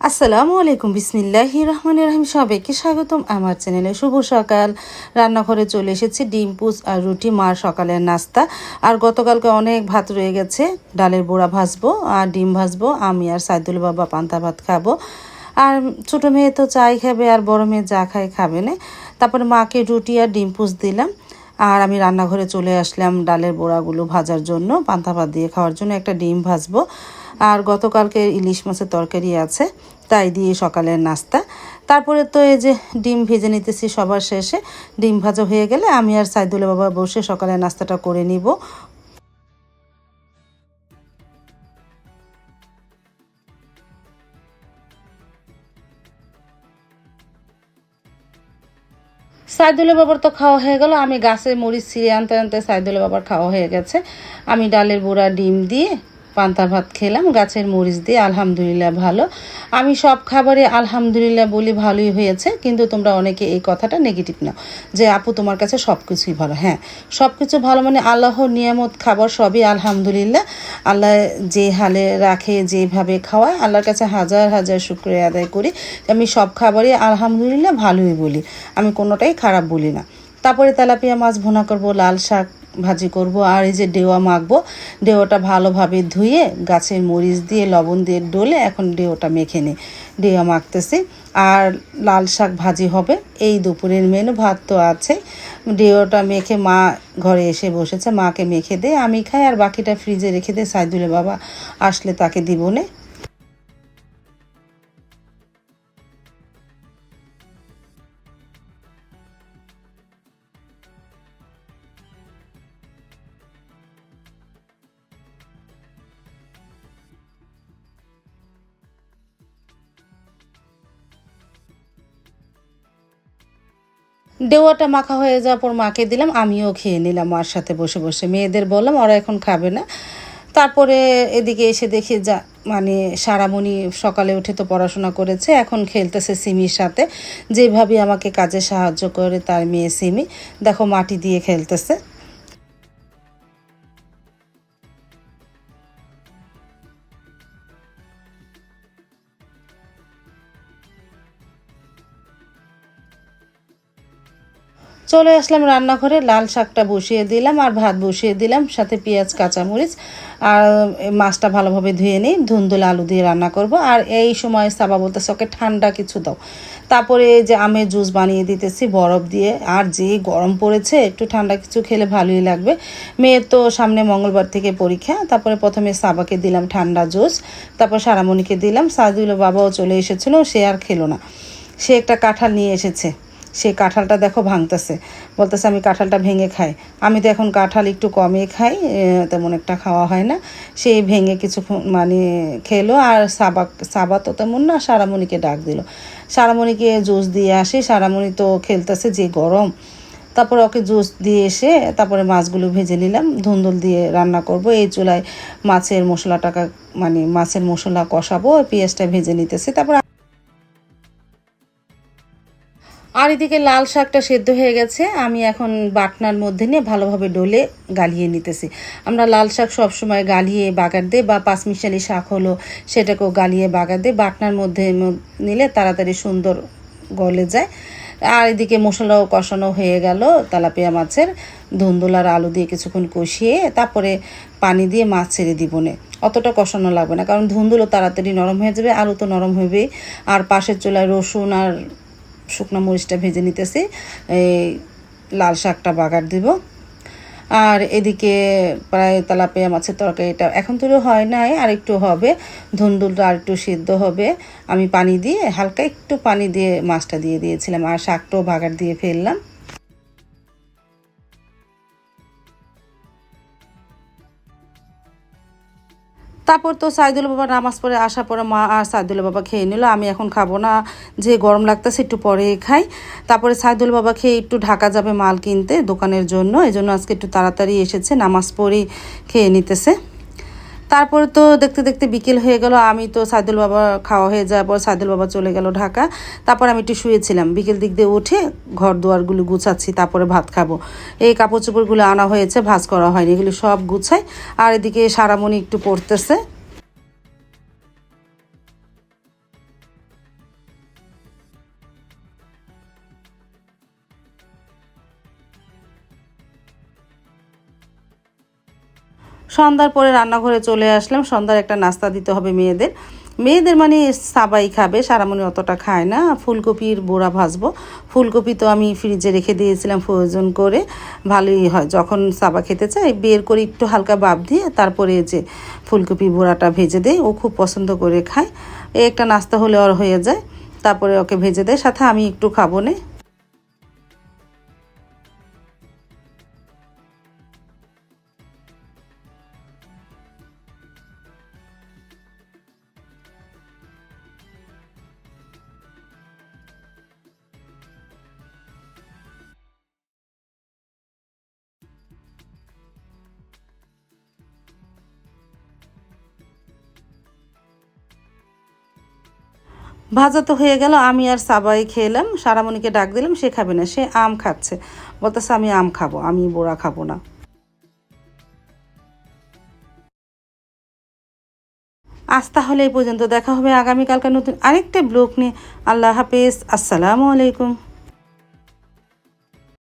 আসসালামু আলাইকুম, বিসমিল্লাহি রহমান রহিম। সবাইকে স্বাগতম আমার চ্যানেলে। শুভ সকাল। রান্নাঘরে চলে এসেছি, ডিম পুস আর রুটি, মার সকালের নাস্তা। আর গতকালকে অনেক ভাত রয়ে গেছে। ডালের বড়া ভাজবো, আর ডিম ভাজবো, আমি আর সাইদুল বাবা পান্তা ভাত খাব। আর ছোটো মেয়ে তো চাই খাবে, আর বড় মেয়ে যা খায় খাবে না। তারপরে মাকে রুটি আর ডিম পুস দিলাম। আর আমি রান্নাঘরে চলে আসলাম ডালের বড়াগুলো ভাজার জন্য, পান্তা ভাত দিয়ে খাওয়ার জন্য একটা ডিম ভাজবো। আর গতকালকে ইলিশ মাছের তরকারি আছে, তাই দিয়ে সকালের নাস্তা। তারপরে তো এই যে ডিম ভেজে নিতেছি সবার শেষে, ডিম ভাজা হয়ে গেলে আমি আর সাইদুল বাবা বসে সকালের নাস্তাটা করে নিব। সাইদুলের বাবার তো খাওয়া হয়ে গেল, আমি গাছে মরিচ ছিঁড়ে আনতে আনতে সাইদুলের বাবার খাওয়া হয়ে গেছে। আমি ডালের বুড়া ডিম দিয়ে পান্তা ভাত খেলাম, গাছের মরিচ দিয়ে আলহামদুলিল্লাহ ভালো। আমি সব খাবারে আলহামদুলিল্লাহ বলি ভালোই হয়েছে, কিন্তু তোমরা অনেকে এই কথাটা নেগেটিভ নাও, যে আপু তোমার কাছে সব কিছুই ভালো। হ্যাঁ সব কিছু ভালো মানে আল্লাহর নিয়ামত খাবার সবই আলহামদুলিল্লাহ। আল্লাহ যে হালে রাখে, যেভাবে খাওয়ায়, আল্লাহর কাছে হাজার হাজার শুক্রিয়া আদায় করি আমি সব খাবারই আলহামদুলিল্লাহ ভালোই বলি। আমি কোনোটাই খারাপ বলি না। তারপরে তেলাপিয়া মাছ ভোনা করব, লাল শাক ভাজি করব, আর এই যে ডেওয়া মাখবো, ডেওয়াটা ভালোভাবে ধুয়ে গাছের মরিচ দিয়ে, লবণ দিয়ে ডলে এখন ডেওটা মেখে নিই ডেওয়া মাখতেছি, আর লাল শাক ভাজি হবে। এই দুপুরের মেনু, ভাত তো আছে ডেওটা মেখে মা ঘরে এসে বসেছে, মাকে মেখে দে, আমি খাই, আর বাকিটা ফ্রিজে রেখে দে সাইদুলে বাবা আসলে তাকে দিবনে ডেওয়াটা মাখা হয়ে যাওয়ার পর মাকে দিলাম, আমিও খেয়ে নিলাম মার সাথে বসে বসে। মেয়েদের বললাম, ওরা এখন খাবে না। তারপরে এদিকে এসে দেখি যা মানে সারামণি সকালে উঠে তো পড়াশোনা করেছে, এখন খেলতেছে সিমির সাথে। যেভাবে আমাকে কাজে সাহায্য করে তার মেয়ে সিমি, দেখো মাটি দিয়ে খেলতেছে। চলে আসলাম রান্নাঘরে, লাল শাকটা বসিয়ে দিলাম আর ভাত বসিয়ে দিলাম, সাথে পেঁয়াজ, কাঁচামরিচ, আর মাছটা ভালোভাবে ধুয়ে নিই, ধুন্দুল আলু দিয়ে রান্না করব। আর এই সময় সাবা বলতেছে, ওকে, ঠান্ডা কিছু দাও। তারপরে যে আমের জুস বানিয়ে দিতেছি, বরফ দিয়ে, আর যে গরম পড়েছে, একটু ঠান্ডা কিছু খেলে ভালোই লাগবে। মেয়ের তো সামনে মঙ্গলবার থেকে পরীক্ষা, তারপরে প্রথমে সাবাকে দিলাম ঠান্ডা জুস, তারপর সারামণিকে দিলাম। সাদুল বাবাও চলে এসেছিল, সে আর খেলো না। সে একটা কাঁঠাল নিয়ে এসেছে। সে কাঁঠালটা দেখো ভাঙতেছে। বলতেছে, আমি কাঁঠালটা ভেঙে খাই। আমি তো এখন কাঁঠাল একটু কমে খাই তেমন একটা খাওয়া হয় না। সে ভেঙে কিছু মানে খেলো আর সাবা সাবা তো তেমন না, সারামণিকে ডাক দিল। সারামণিকে জুস দিয়ে আসে, সারামণি তো খেলতেছে যে গরম। তারপর ওকে জুস দিয়ে এসে তারপরে মাছগুলো ভেজে নিলাম, ধুন্দুল দিয়ে রান্না করব। এই চুলায় মাছের মশলাটাকে মানে মাছের মশলা কষাবো, পেঁয়াজটা ভেজে নিতেছি। তারপর আর এদিকে লাল শাকটা সেদ্ধ হয়ে গেছে। আমি এখন বাটনার মধ্যে নিয়ে ভালোভাবে ডলে গালিয়ে নিতেছি। আমরা লাল শাক সবসময় গালিয়ে বাগার দে বা পাঁচমিশালি শাক হলো সেটাকেও গালিয়ে বাগার দে বাটনার মধ্যে নিলে তাড়াতাড়ি সুন্দর গলে যায়। আর এদিকে মশলাও কষানো হয়ে গেল তেলাপিয়া মাছের। ধুন্দুল আর আলু দিয়ে কিছুক্ষণ কষিয়ে তারপরে পানি দিয়ে মাছ ছেড়ে দিব নে। অতটা কষানো লাগবে না, কারণ ধুন্দুলো তাড়াতাড়ি নরম হয়ে যাবে, আলু তো নরম হবে আর পাশের চুলায় রসুন আর শুকনো মরিচটা ভেজে নিতেছি। এই লাল শাকটা বাগার দিব। আর এদিকে প্রায় তেলাপিয়া মাছের তরকারিটা এখন তো হয় নাই, আর একটু হবে। ধুন্দুলটা আর একটু সিদ্ধ হবে। আমি পানি দিয়ে হালকা একটু পানি দিয়ে মাছটা দিয়ে দিয়েছিলাম, আর শাকটাও বাগার দিয়ে ফেললাম। তারপর তো সাইদুল বাবা নামাজ পড়ে আসার পরে মা আর সাইদুল বাবা খেয়ে নিল, আমি এখন খাব না, যে গরম লাগতেছে একটু পরে খাই। তারপরে সাইদুল বাবা খেয়ে একটু ঢাকা যাবে মাল কিনতে দোকানের জন্য এই জন্য আজকে একটু তাড়াতাড়ি এসেছে, নামাজ পড়েই খেয়ে নিতেছে। তারপরে তো দেখতে দেখতে বিকেল হয়ে গেল, আমি তো সাইদুল বাবা খাওয়া হয়ে যাওয়ার পর সাইদুল বাবা চলে গেল ঢাকা। তারপর আমি একটু শুয়েছিলাম। বিকেল দিক দিয়ে উঠে ঘর দুয়ারগুলো গুছাচ্ছি, তারপরে ভাত খাব। এই কাপড় চোপড়গুলো আনা হয়েছে, ভাজ করা হয়নি, এগুলি সব গুছাই। আর এদিকে সারামণি একটু পড়তেছে। সন্ধ্যার পরে রান্নাঘরে চলে আসলাম। সন্ধ্যার একটা নাস্তা দিতে হবে মেয়েদের। মেয়েদের মানে সাবাই খাবে, সারামণি অতটা খায় না। ফুলকপির বোড়া ভাজবো। ফুলকপি তো আমি ফ্রিজে রেখে দিয়েছিলাম ফ্রোজন করে। ভালোই হয়, যখন সাবা খেতে চাই বের করে একটু হালকা বাপ দিয়ে তারপরে যে ফুলকপি বোড়াটা ভেজে দেয়, ও খুব পছন্দ করে খায়। একটা নাস্তা হলে ওর হয়ে যায়, তারপরে ওকে ভেজে দেয়। সাথে আমি একটু খাব না। ভাজা তো হয়ে গেল, আমি আর সাবাই খেলাম, সারামণিকে ডাক দিলাম, সে খাবে না, সে আম খাচ্ছে। বলতেছে, আমি আম খাব, আমি বোড়া খাব না। আজ তাহলে এই পর্যন্ত দেখা হবে আগামীকালকার নতুন আরেকটা ব্লগ নিয়ে। আল্লাহ হাফেজ, আসসালামু আলাইকুম।